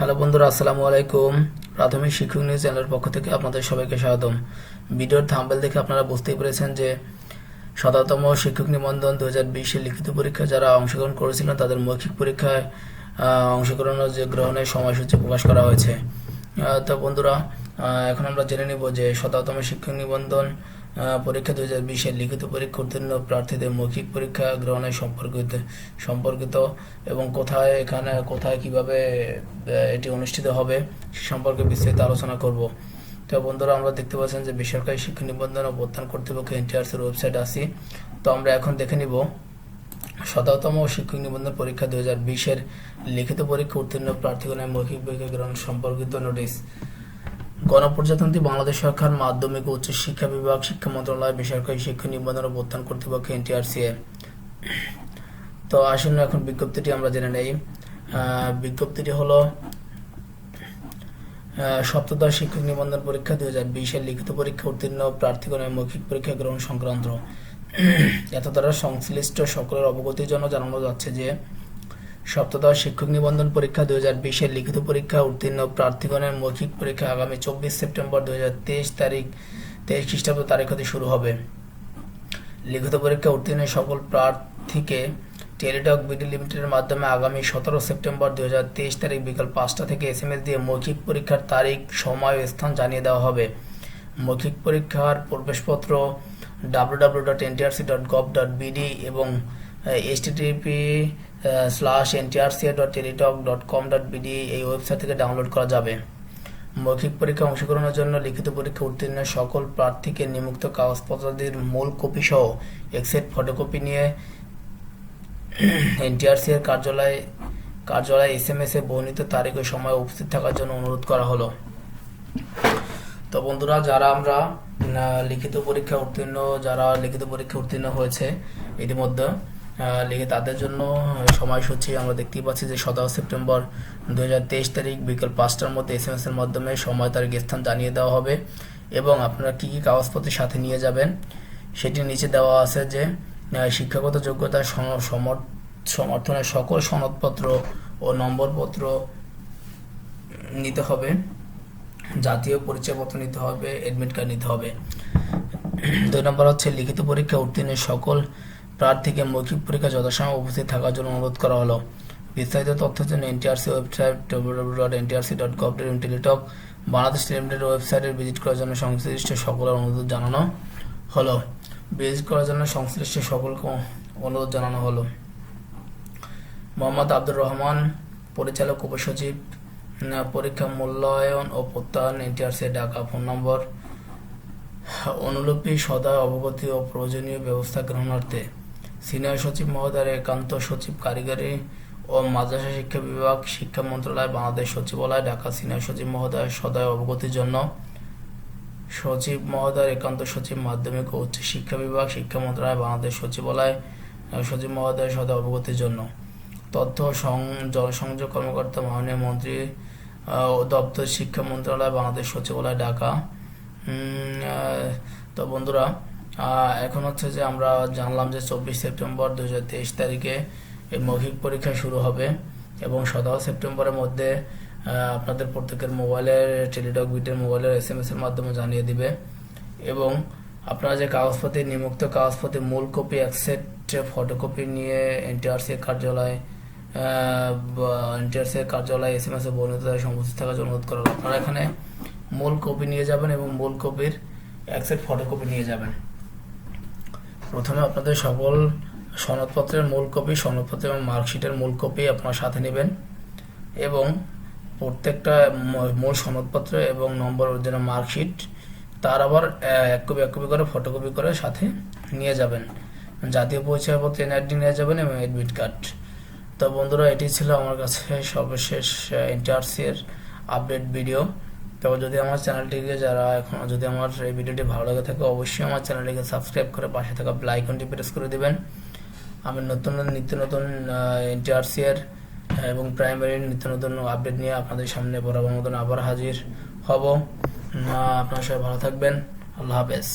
Hello বন্ধুরা, আসসালামু আলাইকুম। প্রাথমিক শিক্ষক নিউজ চ্যানেলের পক্ষ থেকে আপনাদের সবাইকে স্বাগতম। ভিডিওর থাম্বেল দেখে আপনারা বুঝতেই পেরেছেন যে শততম শিক্ষক নিবন্ধন দু হাজার বিশের লিখিত পরীক্ষা যারা অংশগ্রহণ করেছিলেন, তাদের মৌখিক পরীক্ষায় অংশগ্রহণের যে গ্রহণের সময়সূচি প্রকাশ করা হয়েছে। তো বন্ধুরা এখন আমরা জেনে নিব যে শততম শিক্ষক নিবন্ধন পরীক্ষা দু হাজার বিশের লিখিত পরীক্ষা উত্তীর্ণ প্রার্থীদের মৌখিক পরীক্ষা গ্রহণের সম্পর্কিত সম্পর্কিত এবং কোথায়, এখানে কোথায় কীভাবে এটি অনুষ্ঠিত হবে সে সম্পর্কে বিস্তারিত আলোচনা করব। তো বন্ধুরা, আমরা দেখতে পাচ্ছেন যে বেসরকারি শিক্ষা নিবন্ধন ও প্রত্যান কর্তৃপক্ষ এনটিআরসির ওয়েবসাইট আসি তো আমরা এখন দেখে নিব শততম শিক্ষক নিবন্ধন পরীক্ষা দুই হাজার বিশের লিখিত পরীক্ষা উত্তীর্ণ প্রার্থীগণের মৌখিক পরীক্ষা গ্রহণ সম্পর্কিত নোটিশ গণপ্রজাতন্ত্রী বাংলাদেশ সরকার মাধ্যমিক উচ্চ শিক্ষা বিভাগ, শিক্ষা মন্ত্রণালয়, বেসরকারি শিক্ষা নিবন্ধন ও প্রত্যান কর্তৃপক্ষ এনটিআরসিএ। তো আসুন এখন বিজ্ঞপ্তিটি আমরা জেনে নেই। বিজ্ঞপ্তিটি হলো সপ্তদশ শিক্ষক নিবন্ধন পরীক্ষা দুই হাজার বিশের লিখিত পরীক্ষা উত্তীর্ণ প্রার্থীগণের মৌখিক পরীক্ষা গ্রহণ সংক্রান্ত। এত দ্বারা সংশ্লিষ্ট সকলের অবগতির জন্য জানানো যাচ্ছে যে সপ্তদশ শিক্ষক নিবন্ধন পরীক্ষা দু হাজার বিশের লিখিত পরীক্ষা উত্তীর্ণ প্রার্থীগণের মৌখিক পরীক্ষা আগামী চব্বিশ সেপ্টেম্বর দু হাজার তেইশ তারিখ তেইশ খ্রিস্টাব্দ তারিখ হতে শুরু হবে। লিখিত পরীক্ষা উত্তীর্ণ সকল প্রার্থীকে টেলিটক বিডি লিমিটেডের মাধ্যমে আগামী সতেরো সেপ্টেম্বর দু হাজার তেইশ তারিখ বিকাল পাঁচটা থেকে এস এম এস দিয়ে মৌখিক পরীক্ষার তারিখ, সময় ও স্থান জানিয়ে দেওয়া হবে। মৌখিক পরীক্ষার প্রবেশপত্র W W dot NTRC dot gov dot BD এবং HTTP slash NTRC dot Teletalk dot com dot BD এই ওয়েবসাইট থেকে ডাউনলোড করা যাবে। মৌখিক পরীক্ষা অংশগ্রহণের জন্য লিখিত পরীক্ষা উত্তীর্ণ সকল প্রার্থীকে নিমুক্ত কাগজপত্রাদির মূল কপি সহ এক্সেট ফটোকপি নিয়ে এনটিআরসি এর কার্যালয় কার্যালয় এস এম এস এ বর্ণিত তারিখ ও সময় উপস্থিত থাকার জন্য অনুরোধ করা হলো। তো বন্ধুরা, যারা আমরা লিখিত পরীক্ষা উত্তীর্ণ, যারা লিখিত পরীক্ষা উত্তীর্ণ হয়েছে, ইতিমধ্যে লিখে তাদের জন্য সময়সূচি আমরা দেখতেই পাচ্ছি যে সতেরো সেপ্টেম্বর দু হাজার তেইশ তারিখ বিকেল পাঁচটার মধ্যে এস এম এস এর মাধ্যমে সময় তারিখ স্থান জানিয়ে দেওয়া হবে। এবং আপনারা কী কী কাগজপত্র সাথে নিয়ে যাবেন সেটি নিচে দেওয়া আছে যে শিক্ষাগত যোগ্যতা সমর্থনের সকল সনদপত্র ও নম্বরপত্র নিতে হবে। জাতীয় পরিচয়পত্র নিতে হবে অ্যাডমিট কার্ড নিতে হবে। দুই নম্বর হচ্ছে লিখিত পরীক্ষা উত্তীর্ণের সকল প্রার্থীকে মৌখিক পরীক্ষা যথাসময় উপস্থিত থাকার জন্য অনুরোধ করা হলো। বিস্তারিত তথ্যের জন্য NTRC website W dot NTRC dot gov dot Teletalk Bangladesh limited ওয়েবসাইটে ভিজিট করার জন্য সংশ্লিষ্ট সকলের অনুরোধ জানানো হলো। ভিজিট করার জন্য সংশ্লিষ্ট সকলকে অনুরোধ জানানো হলো। মোহাম্মদ আব্দুর রহমান, পরিচালক, উপসচিব পরীক্ষা মূল্যায়ন ও প্রত্যয়ন, এনটিআরসি ঢাকা ফোন নম্বর। অনুলিপি সদা অবগতি ও প্রয়োজনীয় ব্যবস্থা গ্রহণার্থে সিনিয়র সচিব মহোদয়ের একান্ত সচিব কারিগরি ও মাদ্রাসা শিক্ষা বিভাগ, শিক্ষা মন্ত্রণালয়, বাংলাদেশ সচিবালয়, ঢাকা সিনিয়র সচিব মহোদয় সদয় অবগতির জন্য। সচিব মহোদয়ের একান্ত সচিব মাধ্যমিক ও উচ্চ শিক্ষা বিভাগ, শিক্ষা মন্ত্রণালয়, বাংলাদেশ সচিবালয় সচিব মহোদয় সদয় অবগতির জন্য। তথ্য জনসংযোগ কর্মকর্তা, মাননীয় মন্ত্রী ও দপ্তর শিক্ষা মন্ত্রণালয়, বাংলাদেশ সচিবালয়, ঢাকা। তো বন্ধুরা এখন হচ্ছে যে আমরা জানলাম যে চব্বিশ সেপ্টেম্বর দু হাজার তেইশ তারিখে এই মৌখিক পরীক্ষা শুরু হবে এবং সতেরো সেপ্টেম্বরের মধ্যে আপনাদের প্রত্যেকের মোবাইলের টেলিডক বিটের মোবাইলের এস এম এর মাধ্যমে জানিয়ে দিবে। এবং আপনারা যে কাগজপত্র, নিমুক্ত কাগজপত্র, মূল কপি অ্যাকসেপ্ট ফটোকপি নিয়ে এনটিআরসি কার্যালয় এনটিআরসি কার্যালয় এস এম এস এ বর্ণিত উপস্থিত থাকার জন্য অনুরোধ করা আপনারা এখানে মূল কপি নিয়ে যাবেন এবং মূল কপির অ্যাকসেপ্ট ফটোকপি নিয়ে যাবেন। প্রথমে আপনাদের সকল সনদপত্রের মূল কপি, সনদপত্র এবং মার্কশিটের মূল কপি আপনার সাথে নেবেন এবং প্রত্যেকটা মূল সনদপত্র এবং নম্বর যেন মার্কশিট, তার আবার এক কপি এক কপি করে ফটোকপি করে সাথে নিয়ে যাবেন। জাতীয় পরিচয়পত্র এনআইডি নিয়ে যাবেন এবং এডমিট কার্ড। তো বন্ধুরা, এটি ছিল আমার কাছে সর্বশেষ এনটিআরসি এর আপডেট ভিডিও। তবে যদি আমার চ্যানেলটিকে যারা এখন, যদি আমার এই ভিডিওটি ভালো লাগে থাকে, অবশ্যই আমার চ্যানেলটিকে সাবস্ক্রাইব করে পাশে থাকা বেল আইকনটি প্রেস করে দেবেন। আমি নতুন, নিত্য নতুন এনটিআরসি এর এবং প্রাইমারি নিত্য নতুন আপডেট নিয়ে আপনাদের সামনে বরাবর মতন আবার হাজির হব। আপনারা সবাই ভালো থাকবেন। আল্লাহ হাফেজ।